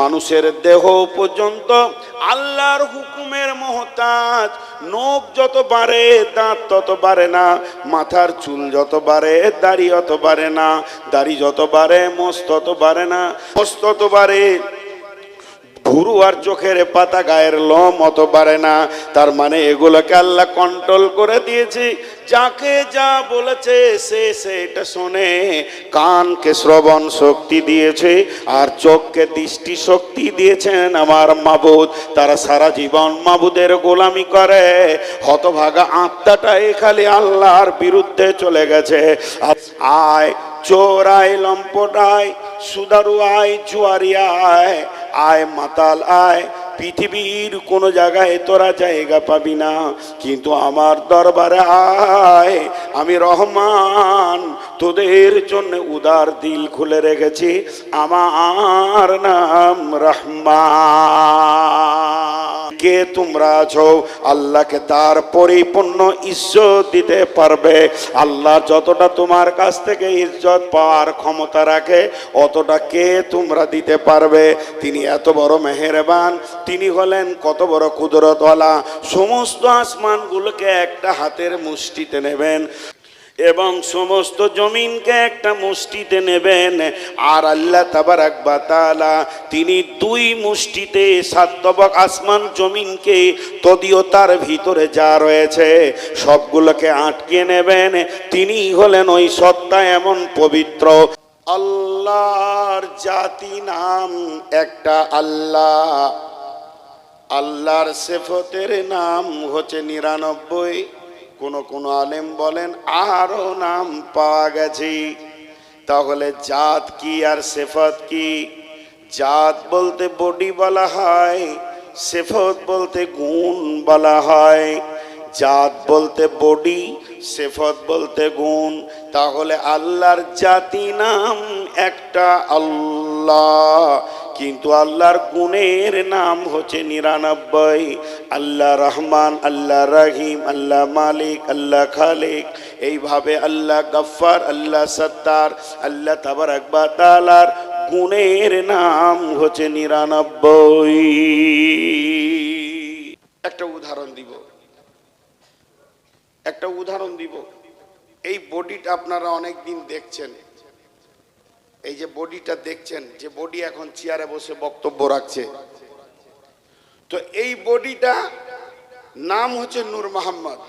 মানুষের দেহ পর্যন্ত আল্লাহর হুকুমের মহতাজ। নখ যত বাড়ে, দাঁত তত বাড়ে না, মাথার চুল যত বাড়ে, দাড়ি অত বাড়ে না, দাড়ি যত বাড়ে, মস্ত তত বাড়ে না, মস্ত তত বাড়ে। ভুরু আর চোখের পাতা গায়ের লম অত পারে না। তার মানে এগুলোকে আল্লাহ কন্ট্রোল করে দিয়েছি। যাকে যা বলেছে, সে সেটা শোনে। কানকে শ্রবণ শক্তি দিয়েছে, আর চোখকে দৃষ্টি শক্তি দিয়েছেন আমার মাবুদ। তারা সারা জীবন মাবুদের গোলামি করে। হতভাগা আত্মাটাই খালি আল্লাহর বিরুদ্ধে চলে গেছে। আয়, চোর আয়, লম্পট আয়, সুদারু আয়, জুয়ারি আয়। আয় মাতাল আয়, পৃথিবীর কোনো জায়গায় তোরা জায়গা পাবি না। কিন্তু আমার দরবারে আয়, আমি রহমান, তোদের জন্য উদার দিল খুলে রেখেছি। আমার নাম রহমান। কে তোমরা আছো? আল্লাহকে তার পরিপূর্ণ ইজ্জত দিতে পারবে। আল্লাহ যতটা তোমার কাছ থেকে ইজ্জত পাওয়ার ক্ষমতা রাখে, অতটা কে তোমরা দিতে পারবে? তিনি এত বড় মেহেরবান, তিনি হলেন কত বড় কুদরতওয়ালা। সমস্ত আসমানগুলোকে একটা হাতের মুষ্টিতে নেবেন। এবং সমস্ত জমিনকে একটা মুষ্টিতে নেবেন। আর আল্লাহ তাবারাক বাতাআলা তিনি দুই মুষ্টিতে সাতবক আসমান জমিনকে তদিও তার ভিতরে যা রয়েছে, সবগুলোকে আটকে নেবেন। তিনি হলেন ওই সত্তা এমন পবিত্র। আল্লাহর জাতি নাম একটা আল্লাহ। আল্লাহর সেফতের নাম হচ্ছে নিরানব্বই। কোন কোন আলেম বলেন, আরও নাম পাওয়া গেছে। তাহলে জাত কি আর সেফত কি? জাত বলতে বডি বলা হয়, সেফত বলতে গুণ বলা হয়। জাত বলতে বডি, সেফত বলতে গুণ। তাহলে আল্লাহর জাতি নাম একটা আল্লাহ। কিন্তু আল্লাহর গুণের নাম হচ্ছে নিরানব্বই। আল্লাহ রহমান, আল্লাহ রহিম, আল্লাহ মালিক, আল্লাহ খালিক। এইভাবে আল্লাহ গফ্ফার, আল্লাহ সত্তার, আল্লাহ তাবার আকবা তালার গুণের নাম হচ্ছে নিরানব্বই। একটা উদাহরণ দিব। একটা উদাহরণ দিব। এই বডিটা আপনারা অনেক দিন দেখছেন। এই যে বডিটা দেখছেন, যে বডি এখন চেয়ারে বসে বক্তব্য রাখছে। তো এই বডিটা নাম হচ্ছে নূর মোহাম্মদ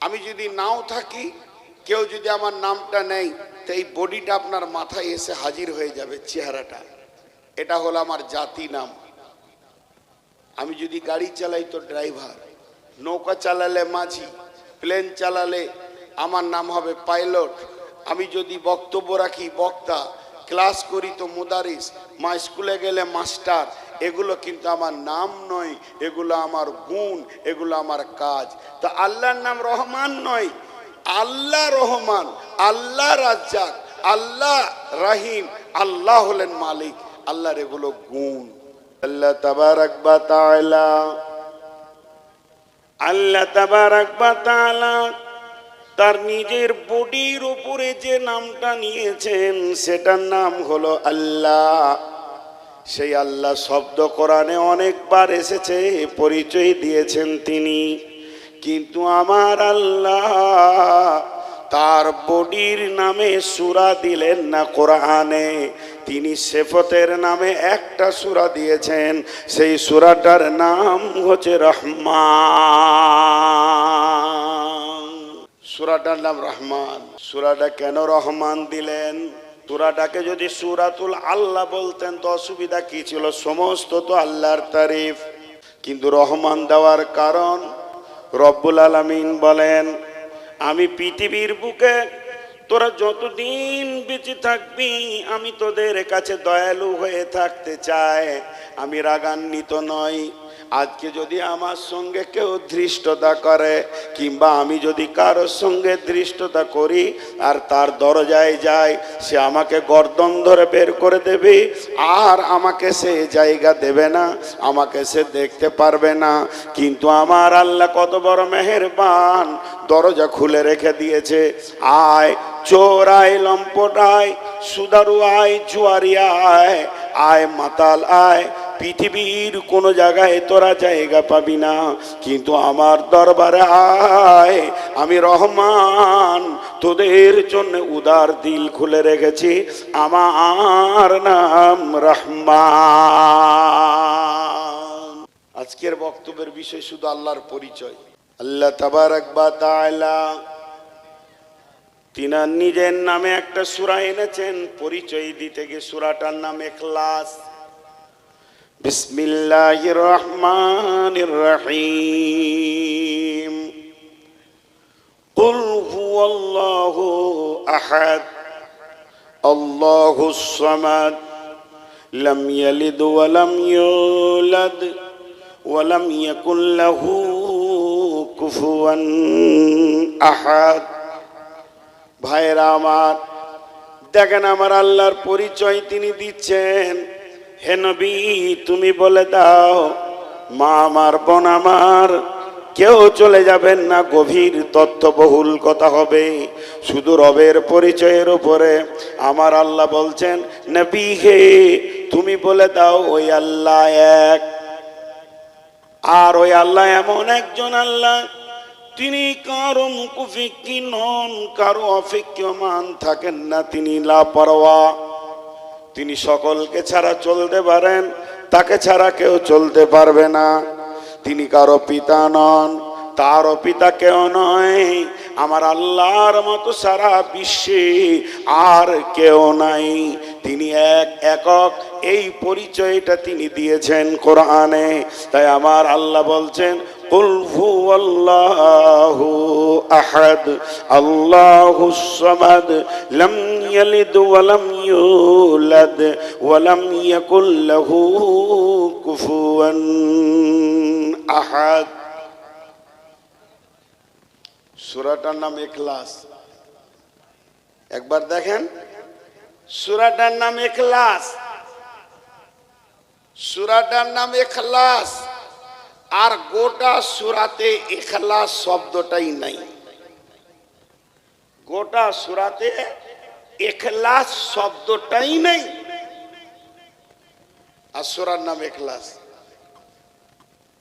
আমি যদি নাও থাকি, কেউ যদি আমার নামটা নেই, তো এই বডিটা আপনার মাথায় এসে হাজির হয়ে যাবে চেহারাটা। এটা হলো আমার জাতি নাম। আমি যদি গাড়ি চালাই তো ড্রাইভার, নৌকা চালালে মাঝি, প্লেন চালালে আমার নাম হবে পাইলট আমি যদি বক্তব্য রাখি, বক্তা, ক্লাস করি তো মুদারিস, মা স্কুলে গেলে মাস্টার, এগুলো কিন্তু আমার নাম নয়, এগুলো আমার গুণ, এগুলো আমার কাজ। তা আল্লাহর নাম রহমান নয়। আল্লাহ রহমান, আল্লাহ রাজ্জাক, আল্লাহ রাহিম, আল্লাহ হলেন মালিক। আল্লাহর এগুলো গুণ। আল্লাহ তাবারাক বা তাআলা। আল্লাহ তাবারাক তাআলা তার নিজের বডির উপরে যে নামটা নিয়েছেন, সেটার নাম হলো আল্লাহ। সেই আল্লাহ শব্দ কোরআনে অনেকবার এসেছে, পরিচয় দিয়েছেন তিনি। কিন্তু আমার আল্লাহ তার বডির নামে সুরা দিলেন না কোরআনে। তিনি সেফতের নামে একটা সুরা দিয়েছেন, সেই সুরাটার নাম হচ্ছে রহমান। সুরাটার নাম রহমান। সুরাটা কেন রহমান দিলেন? সুরাটাকে যদি সুরাতুল আল্লাহ বলতেন, তো অসুবিধা কি ছিল? সমস্ত তো আল্লাহর তারিফ। কিন্তু রহমান দেওয়ার কারণ রব্বুল আলমিন বলেন, আমি পৃথিবীর বুকে তোরা যতদিন বেঁচে থাকবি, আমি তোদের কাছে দয়ালু হয়ে থাকতে চাই। আমি রাগান্বিত নই। আজকে যদি আমার সঙ্গে কেউ ধৃষ্টতা করে, কিংবা আমি যদি কারোর সঙ্গে ধৃষ্টতা করি আর তার দরজায় যায় সে আমাকে গর্দন ধরে বের করে দেবে, আর আমাকে সে জায়গা দেবে না, আমাকে সে দেখতে পারবে না। কিন্তু আমার আল্লাহ কত বড় মেহেরবান, দরজা খুলে রেখে দিয়েছে। আয়, চোর আয়, লম্পট আয়, সুদারু আয়, জুয়ারি আয় আয়, মাতাল আয় পৃথিবীর কোনো জায়গায় তোরা জায়গা পাবি না। কিন্তু আমার দরবারে আয়, আমি রহমান, তোদের জন্য উদার দিল খুলে রেখেছি। আমার নাম রহমান। আজকের বক্তব্যের বিষয় শুধু আল্লাহর পরিচয়। আল্লাহ তাআলা তিনার নিজের নামে একটা সূরা এনেছেন। পরিচয় দিতে গিয়ে সূরাটার নাম এখলাস। বিসমিল্লাহির রহমানির রহিম قل هو الله احد الله الصمد لم يلد ولم يولد ولم يكن له كفوا احد ভাইরা আমার দেখেন আমার আল্লাহর পরিচয় তিনি দিচ্ছেন হে নবী, তুমি বলে দাও, মা আমার বোন আমার, কেউ চলে যাবেন না, গভীর তথ্যবহুল কথা হবে। শুধু রবের পরিচয়ের উপরে আমার আল্লাহ বলছেন, নবী হে, তুমি বলে দাও, ওই আল্লাহ এক। আর ওই আল্লাহ এমন একজন আল্লাহ, তিনি কারও মুকুফিকি নন, কারও অফিক্যমান থাকেন না, তিনি লাপরোয়া। তিনি সকলকে ছাড়া চলতে পারেন, তাকে ছাড়া কেউ চলতে পারবে না। তিনি কারও পিতা নন, তারও পিতা কেউ নয়। আমার আল্লাহর মতো সারা বিশ্বে আর কেউ নাই। তিনি এক একক, এই পরিচয়টা তিনি দিয়েছেন কোরআনে। তাই আমার আল্লাহ বলছেন قل هو الله أحد الله الصمد لم يلد ولم يولد ولم يكن له كفوا أحد সুরাটার নাম এখলাস একবার দেখেন সুরাটার নাম এখলাস সুরাটার নাম এখলাস আর গোটা সুরাতে এখলাস শব্দটাই নাই। গোটা সুরাতে এখলাস শব্দটাই নেই। আর সুরার নাম এখলাস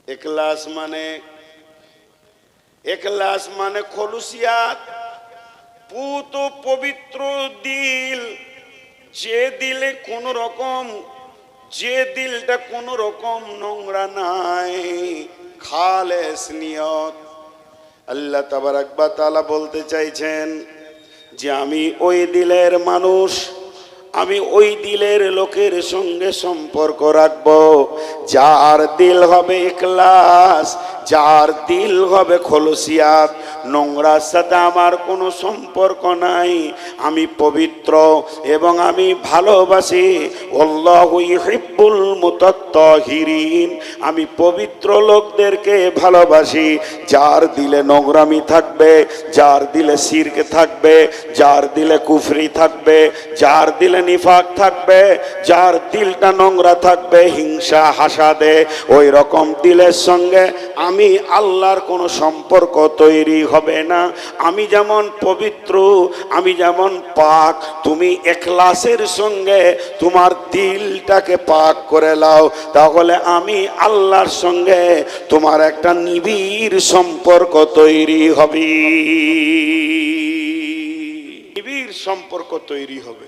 এখলাস মানে এখলাস মানে খলুসিয়াত, পুত পবিত্র দিল, যে দিলে কোন রকম যে দিলটা কোন রকম নোংরা নাই, খালেস নিয়ত। আল্লাহ তাবার আকবা তালা বলতে চাইছেন যে আমি ওই দিলের মানুষ আমি ওই দিলের লোকের সঙ্গে সম্পর্ক রাখব। যার দিল হবে এখলাস যার দিল হবে খলসিয়াত নোংরার সাথে আমার কোনো সম্পর্ক নাই। আমি পবিত্র এবং আমি ভালোবাসি। অল্লাহ হিব্বুল মুতাত্তাহিরিন। আমি পবিত্র লোকদেরকে ভালোবাসি। যার দিলে নোংরামি থাকবে, যার দিলে সিরকে থাকবে, যার দিলে কুফরি থাকবে, যার দিলে নিফাক থাকবে, যার দিলটা নোংরা থাকবে, হিংসা, হাসাদে ওই রকম দিলের সঙ্গে আমি আল্লাহর কোনো সম্পর্ক তৈরি হবে না। আমি যেমন পবিত্র, আমি যেমন পাক, তুমি এখলাসের সঙ্গে তোমার দিলটাকে পাক করে লাও। তাহলে আমি আল্লাহর সঙ্গে তোমার একটা নিবিড় সম্পর্ক তৈরি হবে। নিবিড় সম্পর্ক তৈরি হবে।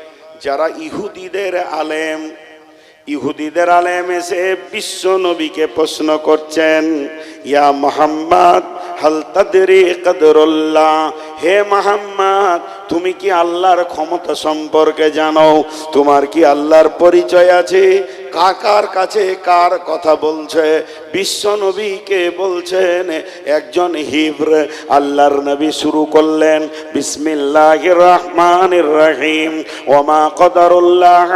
যারা ইহুদিদের আলেম ইহুদিদের আলেম এসে বিশ্ব নবীকে প্রশ্ন করছেন, ইয়া মোহাম্মদ হালতাদের কদরুল্লাহ, হে মোহাম্মদ, তুমি কি আল্লাহর ক্ষমতা সম্পর্কে জানো? তোমার কি আল্লাহর পরিচয় আছে? কাকার কাছে কার কথা বলছে? বিশ্ব নবীকে বলছেন? একজন হিব্র, আল্লাহর নবী শুরু করলেন, বিসমিল্লাহির রহমানির রহিম। ওমা কদরুল্লাহ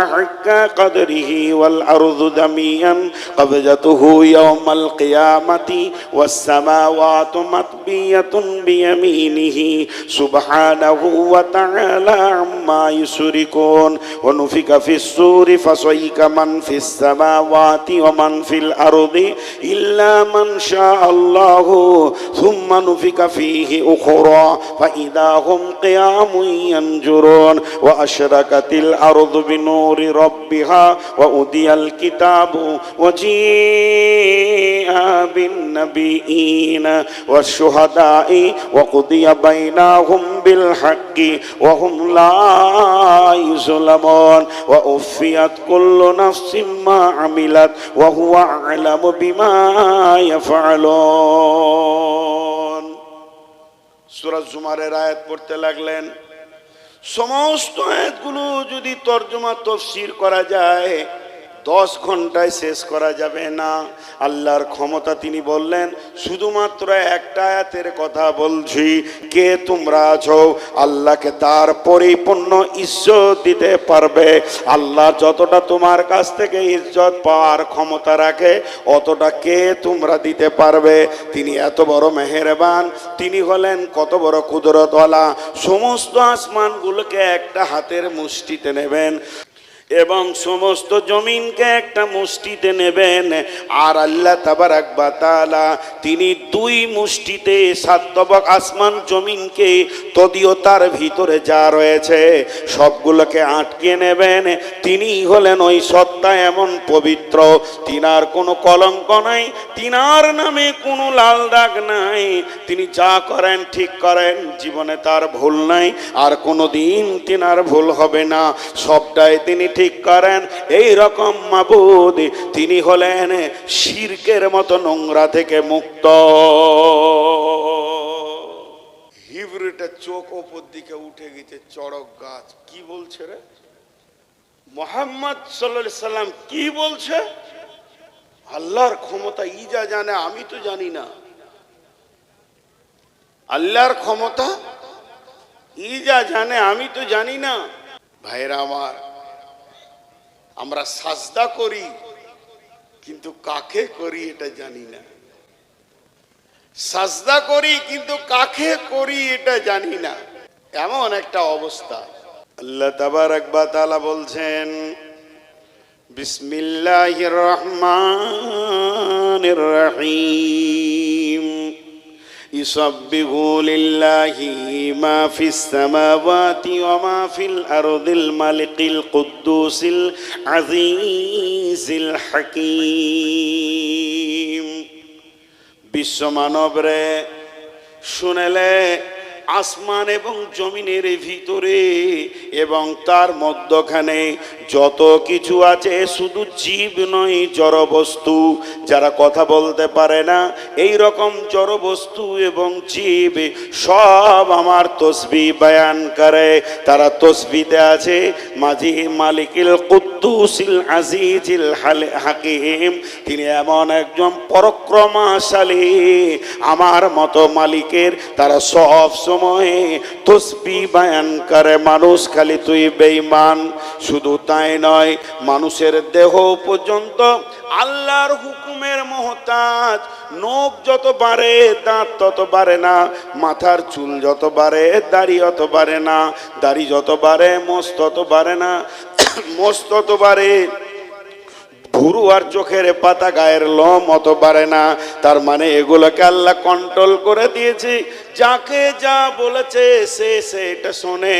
কদরিহি ওয়াল আরদু দামিয়ান, কবজাতুহু ইয়াউমাল কিয়ামাতি ওয়াস সামাওয়াতু মাতবিয়াতুন বিয়ামিনিহি। সুবহানাহু ওয়া তাআলা আম্মা ইউশরিকুন। ওয়া নুফিকা ফিস সুরি, ফাসাইকা মান ফিস السماوات ومن في الأرض إلا من شاء الله. ثم نفك فيه أخرى فإذا هم قيام ينجرون. وأشركت الأرض بنور ربها وأدي الكتاب وجيء بالنبيين والشهداء وقضي بينهم بالحق وهم لا يظلمون. وأفيت كل نفس হাক্কি عملت وهو أعلم بما يفعلون سورة লাগলেন। সমস্ত আয়াতগুলো যদি তর্জমা, তফসির করা যায় দশ ঘন্টায় শেষ করা যাবে না। আল্লাহর ক্ষমতা তিনি বললেন, শুধুমাত্র একটা আয়াতের কথা বলছি, কে তোমরা আছো? আল্লাহকে তার পরিপূর্ণ ইজ্জত দিতে পারবে। আল্লাহ যতটা তোমার কাছ থেকে ইজ্জত পাওয়ার ক্ষমতা রাখে, অতটা কে তোমরা দিতে পারবে? তিনি এত বড় মেহেরবান, তিনি হলেন কত বড় কুদরতওয়ালা। সমস্ত আসমানগুলোকে একটা হাতের মুষ্টিতে নেবেন। এবং সমস্ত জমিনকে একটা মুষ্টিতে নেবেন। আর আল্লাহ তাবারাক বা তাআলা তিনি দুই মুষ্টিতে সাতবক আসমান জমিনকে তদিও তার ভিতরে যা রয়েছে সবগুলোকে আটকে নেবেন। তিনি হলেন ওই সত্তা এমন পবিত্র, তিনার কোনো কলঙ্ক নাই, তিনার নামে কোনো লাল দাগ নাই। তিনি যা করেন ঠিক করেন, জীবনে তার ভুল নাই, আর কোনো দিন তিনার ভুল হবে না। সবটাই তিনি ঠিক করেন। এই রকম মাবুদ, তিনি হলেন শিরকের মতো নোংরা থেকে মুক্ত। হিবরিটা চোখ ওপর দিকে উঠে গেছে, চড়ক গাছ। কি বলছে রে? মোহাম্মদ সাল্লা সাল্লাম কি বলছে? আল্লাহর ক্ষমতা ই যা জানে, আমি তো জানি না। আল্লাহর ক্ষমতা ই যা জানে, আমি তো জানি না। ভাইরা আমার আমরা সাজদা করি, কিন্তু কাকে করি এটা জানি না। সাজদা করি, কিন্তু কাকে করি এটা জানি না। এমন একটা অবস্থা। আল্লাহ তাবারাক বা তাআলা বলছেন, বিসমিল্লাহির রহমানির রহিম। يسبح لله ما في السماوات وما في الأرض الملك القدوس العزيز الحكيم বিশ্ব মানবরে শুনেলে আসমান এবং জমিনের ভিতরে এবং তার মধ্যখানে যত কিছু আছে, শুধু জীব নয়, জড়বস্তু। যারা কথা বলতে পারে না এই রকম জড়বস্তু এবং জীব সব আমার তসবি বয়ান করে। তারা তসবিতে আছে, মাঝি মালিকিল কুদ্দুসিল আজিজিল হাকিম। তিনি এমন একজন পরক্রমাশালী। আমার মতো মালিকের তারা সব সময় তসবি বয়ান করে, মানুষ খালি তুই বেঈমান। শুধু তাই নয়, মানুষের দেহ পর্যন্ত আল্লাহর হুকুমের মহতাজ। নখ যত বাড়ে, দাঁত তত বাড়ে না, মাথার চুল যত বাড়ে, দাড়ি অত বাড়ে না, দাড়ি যত বাড়ে, মোষ তত বাড়ে না, মোষ তত বাড়ে। ভুরু আর চোখের পাতা গায়ের লম অত বাড়ে না, তার মানে এগুলোকে আল্লাহ কন্ট্রোল করে দিয়েছে। যাকে যা বলেছে সে সেটা শোনে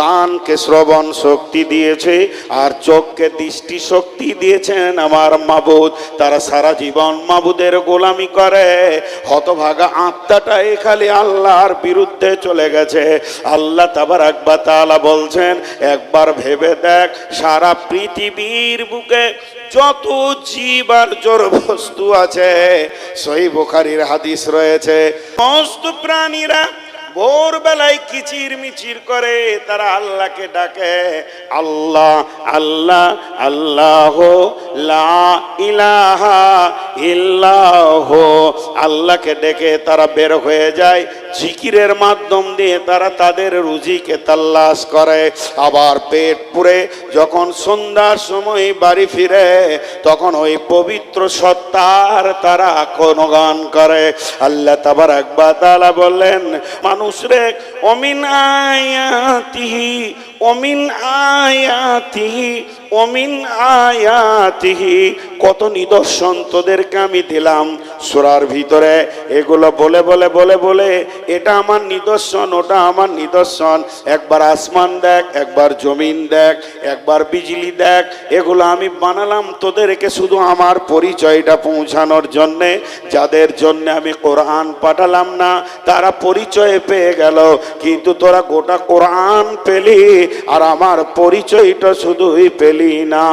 কানকে শ্রবণ শক্তি দিয়েছে আর চোখকে দৃষ্টি শক্তি দিয়েছেন আমার মাবুদ। তারা সারা জীবন মাবুদের গোলামি করে। হতভাগা আত্মাটা খালি আল্লাহর বিরুদ্ধে চলে গেছে। আল্লাহ তাবার একবার তালা বলছেন, একবার ভেবে দেখ, সারা পৃথিবীর বুকে যত জীব আর বস্তু আছে, সই বোখারির হাদিস রয়েছে, সমস্ত প্রাণীরা ভোরবেলায় কিচির মিচির করে তারা আল্লাহকে ডাকে আল্লাহ আল্লাহ আল্লাহ লা ইলাহা ইল্লাহ। আল্লাহকে ডেকে তারা বের হয়ে যায়, জিকিরের মাধ্যম দিয়ে তারা তাদের রুজিকে তাল্লাশ করে। আবার পেট পুরে যখন সন্ধ্যার সময় বাড়ি ফিরে, তখন ওই পবিত্র সত্তার তারা গান করে। আল্লাহ তাবার একবার তালা বললেন, মানুষ রে, অমিন আয়াতিহি অমিন আয়াতিহি অমিন আয়াতিহি কত নিদর্শন তোদেরকে আমি দিলাম। সুরার ভিতরে এগুলো বলে বলে বলে বলে, এটা আমার নিদর্শন, ওটা আমার নিদর্শন। একবার আসমান দেখ, একবার জমিন দেখ, একবার বিজলি দেখ, এগুলো আমি বানালাম তোদেরকে শুধু আমার পরিচয়টা পৌঁছানোর জন্যে। যাদের জন্য আমি কোরআন পাঠালাম না, তারা পরিচয় পেয়ে গেল। কিন্তু তোরা গোটা কোরআন পেলি আর আমার পরিচয়টা শুধুই পেলি না।